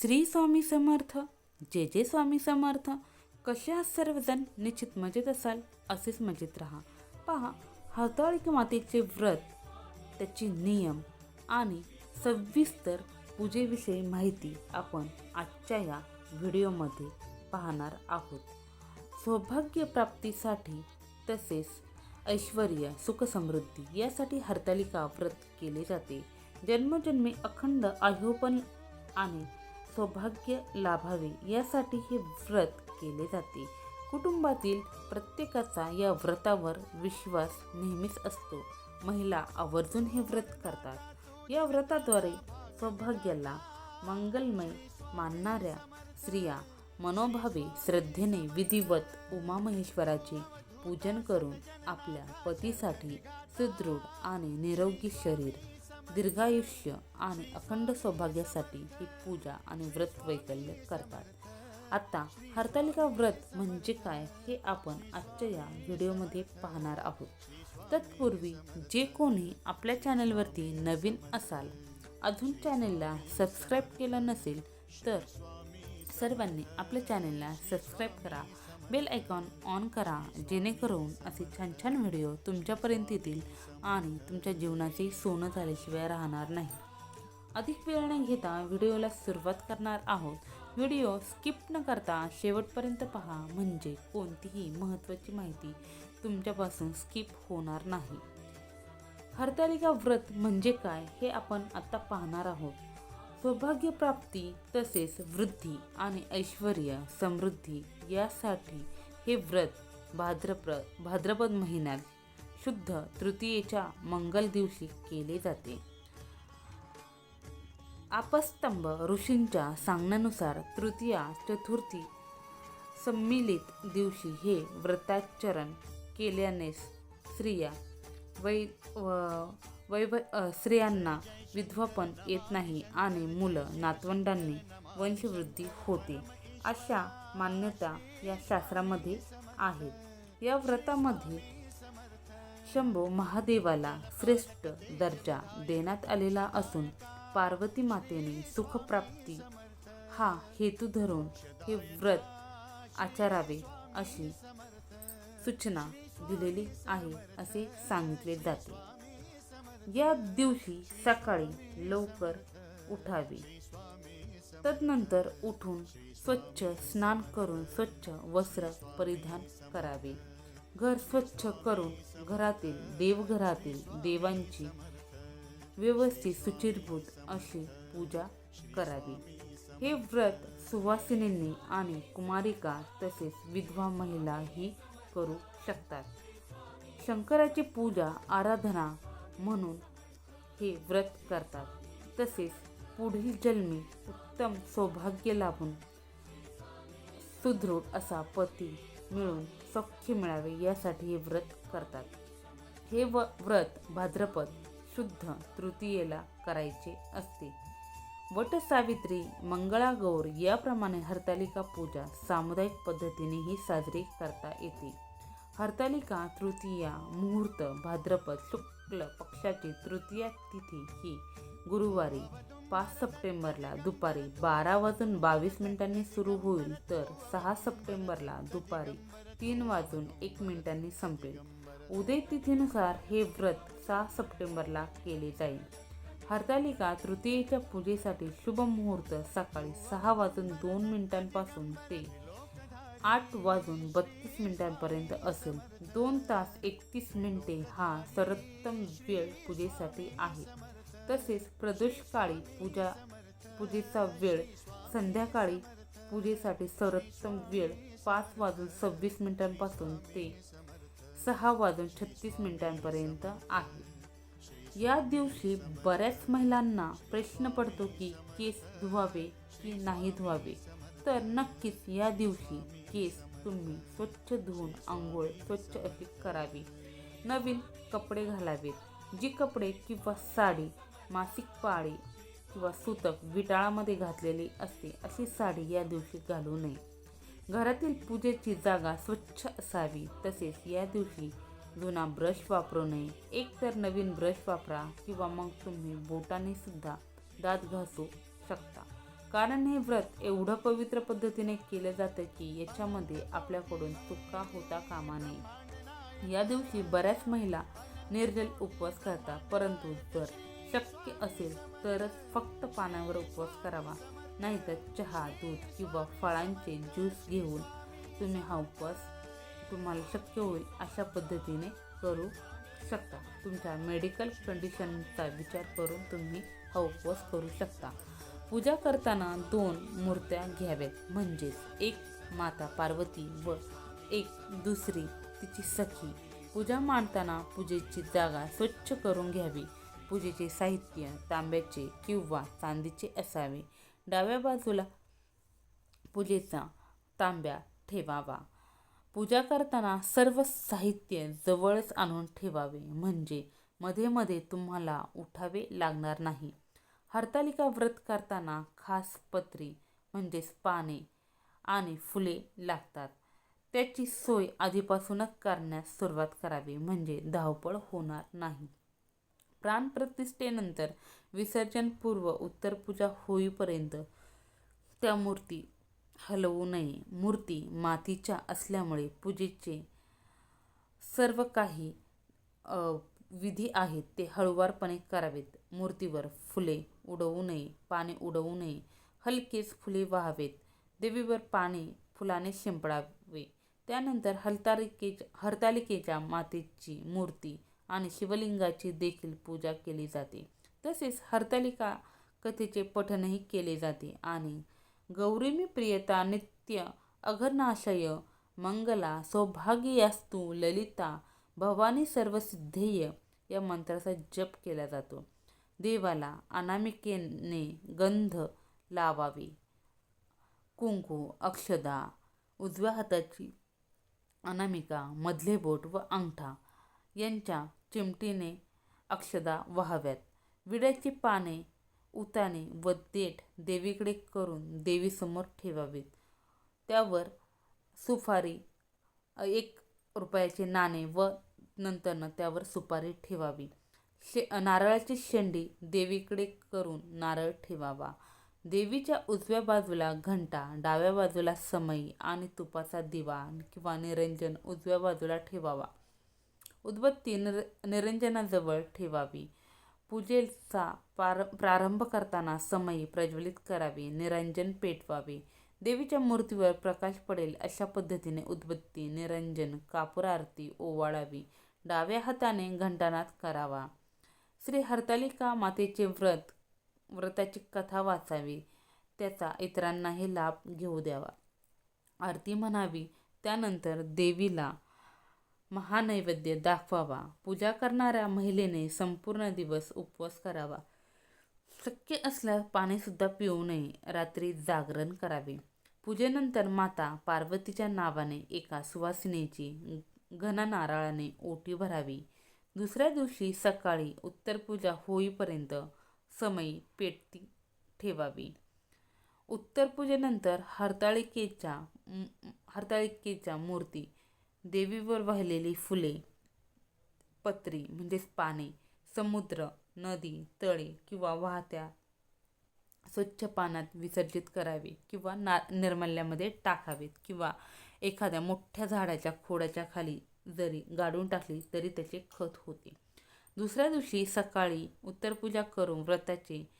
श्री स्वामी समर्थ जे जे स्वामी समर्थ. कसे आहात सर्वजण? निश्चित मजेत असाल असेच मजेत राहा. पहा हरताळिक मातेचे व्रत त्याचे नियम आणि सविस्तर पूजेविषयी माहिती आपण आजच्या या व्हिडिओमध्ये पाहणार आहोत. सौभाग्यप्राप्तीसाठी तसेच ऐश्वर सुखसमृद्धी यासाठी हरतालिका व्रत केले जाते. जन्मजन्मे अखंड आयोपन आणि सौभाग्य लाभावे यासाठी हे व्रत केले जाते. कुटुंबातील प्रत्येकाचा या व्रतावर विश्वास नेहमीच असतो. महिला आवर्जून हे व्रत करतात. या व्रताद्वारे सौभाग्याला मंगलमय मानणाऱ्या स्त्रिया मनोभावे श्रद्धेने विधिवत उमा महेश्वराचे पूजन करून आपल्या पतीसाठी सुदृढ आणि निरोगी शरीर दीर्घायुष्य आणि अखंड सौभाग्यासाठी ही पूजा आणि व्रत वैकल्य करतात. आता हरतालिका व्रत म्हणजे काय हे आपण आजच्या या व्हिडिओमध्ये पाहणार आहोत. तत्पूर्वी जे कोणी आपल्या चॅनलवरती नवीन असाल अजून चॅनलला सबस्क्राईब केलं नसेल तर सर्वांनी आपल्या चॅनलला सबस्क्राईब करा बेल आयकॉन ऑन करा जेणेकरून असे छान छान व्हिडिओ तुमच्यापर्यंत येतील आणि तुमच्या जीवनाचे सोनं झाल्याशिवाय राहणार नाही. अधिक वेळ न घेता व्हिडिओला सुरुवात करणार आहोत. व्हिडिओ स्किप न करता शेवटपर्यंत पहा म्हणजे कोणतीही महत्त्वाची माहिती तुमच्यापासून स्किप होणार नाही. हरतालिका व्रत म्हणजे काय हे आपण आत्ता पाहणार आहोत. सौभाग्य प्राप्ती तसेच वृद्धी आणि ऐश्वर समृद्धी यासाठी हे व्रत भाद्रप्र भाद्रपद महिन्यात शुद्ध तृतीयेच्या मंगल दिवशी केले जाते. आपस्तंभ ऋषींच्या सांगण्यानुसार तृतीया चतुर्थी संमिलित दिवशी हे व्रताचरण केल्याने स्त्रिया वै व- वैव स्त्रियांना विधवापण येत नाही आणि मुलं नातवंडांनी वंशवृद्धी होते अशा मान्यता या शास्त्रामध्ये आहेत. या व्रतामध्ये शंभू महादेवाला श्रेष्ठ दर्जा देण्यात आलेला असून पार्वती मातेने सुखप्राप्ती हा हेतू धरून हे व्रत आचारावे अशी सूचना दिलेली आहे असे सांगितले जाते. या दिवशी सकाळी लवकर उठावे. तदनंतर उठून स्वच्छ स्नान करून स्वच्छ वस्त्र परिधान करावे. घर स्वच्छ करून घरातील देवघरातील देवांची व्यवस्थित सुचिरभूत अशी पूजा करावी. हे व्रत सुवासिनींनी आणि कुमारिका तसेच विधवा महिलाही करू शकतात. शंकराची पूजा आराधना म्हणून हे व्रत करतात. तसेच पुढील जन्मी उत्तम सौभाग्य लाभून सुदृढ असा पती मिळून सौख्य मिळावे यासाठी हे व्रत करतात. हे व व्रत भाद्रपद शुद्ध तृतीयेला करायचे असते. वटसावित्री मंगळागौर याप्रमाणे हरतालिका पूजा सामुदायिक पद्धतीनेही साजरी करता येते. हरतालिका तृतीया मुहूर्त भाद्रपद शुक्ल पक्षाची तृतीया तिथी ही गुरुवारी पाच सप्टेंबरला दुपारी बारा वाजून बावीस मिनिटांनी सुरू होईल तर सहा सप्टेंबरला दुपारी तीन वाजून एक मिनिटांनी संपेल. उदय तिथीनुसार हे व्रत सहा सप्टेंबरला केले जाईल. हरतालिका तृतीयेच्या पूजेसाठी शुभ मुहूर्त सकाळी सहा वाजून दोन मिनिटांपासून ते आठ वाजून बत्तीस मिनिटांपर्यंत असेल. दोन तास एकतीस मिनिटे हा सर्वोत्तम वेळ पूजेसाठी आहे. तसेच प्रदोषकाळी पूजा पूजेचा वेळ संध्याकाळी पूजेसाठी सर्वोत्तम वेळ पाच वाजून सव्वीस मिनिटांपासून ते सहा वाजून छत्तीस मिनिटांपर्यंत आहे. या दिवशी बऱ्याच महिलांना प्रश्न पडतो की केस धुवावे की नाही धुवावे? तर नक्कीच या दिवशी केस तुम्ही स्वच्छ धुवून आंघोळ स्वच्छ अशी करावी. नवीन कपडे घालावेत. जी कपडे किंवा साडी मासिक पाळी किंवा सुतक विटाळामध्ये घातलेली असते अशी साडी या दिवशी घालू नये. घरातील पूजेची जागा स्वच्छ असावी. तसेच या दिवशी जुना ब्रश वापरू नये. एक तर नवीन ब्रश वापरा किंवा मग तुम्ही बोटाने सुद्धा दात घासू शकता. कारण हे व्रत एवढं पवित्र पद्धतीने केलं जातं की याच्यामध्ये आपल्याकडून चुका होता कामा नये. या दिवशी बऱ्याच महिला निर्जल उपवास करतात परंतु जर शक्य असेल तरच फक्त पाण्यावर उपवास करावा. नाहीतर चहा दूध किंवा फळांचे ज्यूस घेऊन तुम्ही हा उपवास तुम्हाला शक्य होईल अशा पद्धतीने करू शकता. तुमच्या मेडिकल कंडिशनचा विचार करून तुम्ही हा उपवास करू शकता. पूजा करताना दोन मूर्त्या घ्याव्यात. म्हणजेच एक माता पार्वती व एक दुसरी तिची सखी. पूजा मांडताना पूजेची जागा स्वच्छ करून घ्यावी. पूजेचे साहित्य तांब्याचे किंवा चांदीचे असावे. डाव्या बाजूला पूजेचा तांब्या ठेवावा. पूजा करताना सर्व साहित्य जवळच आणून ठेवावे. म्हणजे मध्ये मध्ये तुम्हाला उठावे लागणार नाही. हरतालिका व्रत करताना खास पत्री म्हणजेच पाने आणि फुले लागतात. त्याची सोय आधीपासूनच करण्यास सुरुवात करावी म्हणजे धावपळ होणार नाही. प्राणप्रतिष्ठेनंतर विसर्जनपूर्व उत्तरपूजा होईपर्यंत त्या मूर्ती हलवू नये. मूर्ती मातीच्या असल्यामुळे पूजेचे सर्व काही विधी आहेत ते हळुवारपणे करावेत. मूर्तीवर फुले उडवू नये पाणी उडवू नये. हलकेच फुले व्हावेत. देवीवर पाणी फुलाने शिंपडावे. त्यानंतर हरतालिके हरतालिकेच्या मातेची मूर्ती आणि शिवलिंगाची देखील पूजा केली जाते. तसेच हरतालिका कथेचे पठणही केले जाते आणि गौरीमी प्रियता नित्य अघनाशय मंगला सौभाग्यास्तू ललिता भवानी सर्वसिद्धेय या मंत्राचा जप केला जातो. देवाला अनामिकेने गंध लावावे. कुंकू अक्षदा उजव्या हाताची अनामिका मधले बोट व अंगठा यांच्या चिमटीने अक्षदा व्हाव्यात. विड्याची पाने उताने व देठ देवीकडे करून देवीसमोर ठेवावीत. त्यावर सुपारी एक रुपयाचे नाणे व नंतरनं त्यावर सुपारी ठेवावी. शे नारळाची शेंडी देवीकडे करून नारळ ठेवावा. देवीच्या उजव्या बाजूला घंटा डाव्या बाजूला समई आणि तुपाचा दिवा किंवा निरंजन उजव्या बाजूला ठेवावा. उदबत्ती निर निरंजनाजवळ ठेवावी. पूजेचा पार प्रारंभ करताना समयी प्रज्वलित करावी निरंजन पेटवावे. देवीच्या मूर्तीवर प्रकाश पडेल अशा पद्धतीने उदबत्ती निरंजन कापूर आरती ओवाळावी. डाव्या हाताने घंटानाद करावा. श्री हरतालिका मातेचे व्रत व्रताची कथा वाचावी त्याचा इतरांनाही लाभ घेऊ द्यावा. आरती म्हणावी त्यानंतर देवीला महानैवेद्य दाखवावा. पूजा करणाऱ्या महिलेने संपूर्ण दिवस उपवास करावा. शक्य असल्यास पाणीसुद्धा पिऊ नये. रात्री जागरण करावे. पूजेनंतर माता पार्वतीच्या नावाने एका सुवासिनीची घन नारळाने ओटी भरावी. दुसऱ्या दिवशी सकाळी उत्तरपूजा होईपर्यंत समय पेटती ठेवावी. उत्तरपूजेनंतर हरताळिकेच्या हरताळिकेच्या मूर्ती देवीवर वाहिलेली फुले पत्री म्हणजेच पाने समुद्र नदी तळे किंवा वाहत्या स्वच्छ पाण्यात विसर्जित करावे किंवा ना निर्मल्यामध्ये टाकावेत किंवा एखाद्या मोठ्या झाडाच्या खोडाच्या खाली जरी गाडून टाकली तरी त्याचे खत होते. दुसऱ्या दिवशी सकाळी उत्तरपूजा करून व्रताचे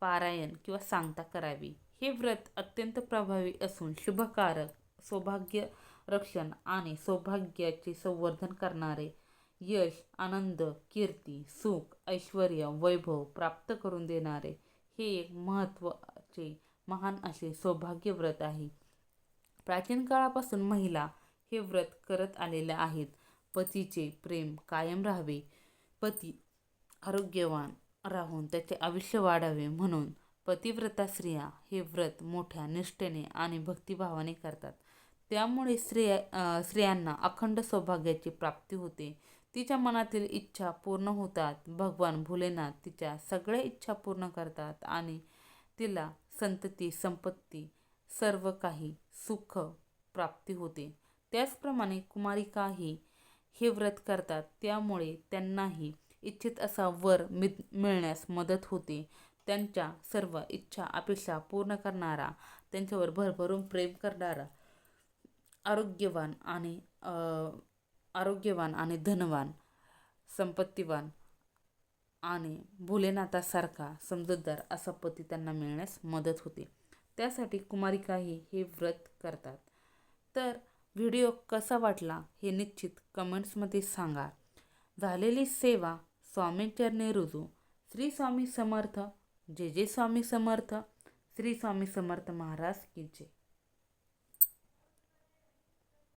पारायण किंवा सांगता करावी. हे व्रत अत्यंत प्रभावी असून शुभकारक सौभाग्य रक्षण आणि सौभाग्याचे संवर्धन करणारे यश आनंद कीर्ती सुख ऐश्वर वैभव प्राप्त करून देणारे हे एक महत्त्वाचे महान असे सौभाग्य व्रत आहे. प्राचीन काळापासून महिला हे व्रत करत आलेल्या आहेत. पतीचे प्रेम कायम राहावे. पती आरोग्यवान राहून त्याचे आयुष्य वाढावे म्हणून पतिव्रता स्त्रिया हे व्रत मोठ्या निष्ठेने आणि भक्तिभावाने करतात. त्यामुळे स्त्रिया स्त्रियांना अखंड सौभाग्याची प्राप्ती होते. तिच्या मनातील इच्छा पूर्ण होतात. भगवान भोलेनाथ तिच्या सगळ्या इच्छा पूर्ण करतात आणि तिला संतती संपत्ती सर्व काही सुख प्राप्ती होते. त्याचप्रमाणे कुमारिकाही हे व्रत करतात. त्यामुळे त्यांनाही इच्छित असा वर मिद मिळण्यास मदत होते. त्यांच्या सर्व इच्छा अपेक्षा पूर्ण करणारा त्यांच्यावर भरभरून प्रेम करणारा आरोग्यवान आणि आरोग्यवान आणि धनवान संपत्तीवान आणि भोलेनाथासारखा समजूतदार असा पती त्यांना मिळण्यास मदत होते. त्यासाठी कुमारिकाही हे व्रत करतात. तर व्हिडिओ कसा वाटला हे निश्चित कमेंट्समध्ये सांगा. झालेली सेवा स्वामींचरणी रुजू. श्री स्वामी समर्थ. जे जे स्वामी समर्थ. श्री स्वामी समर्थ महाराज की जय.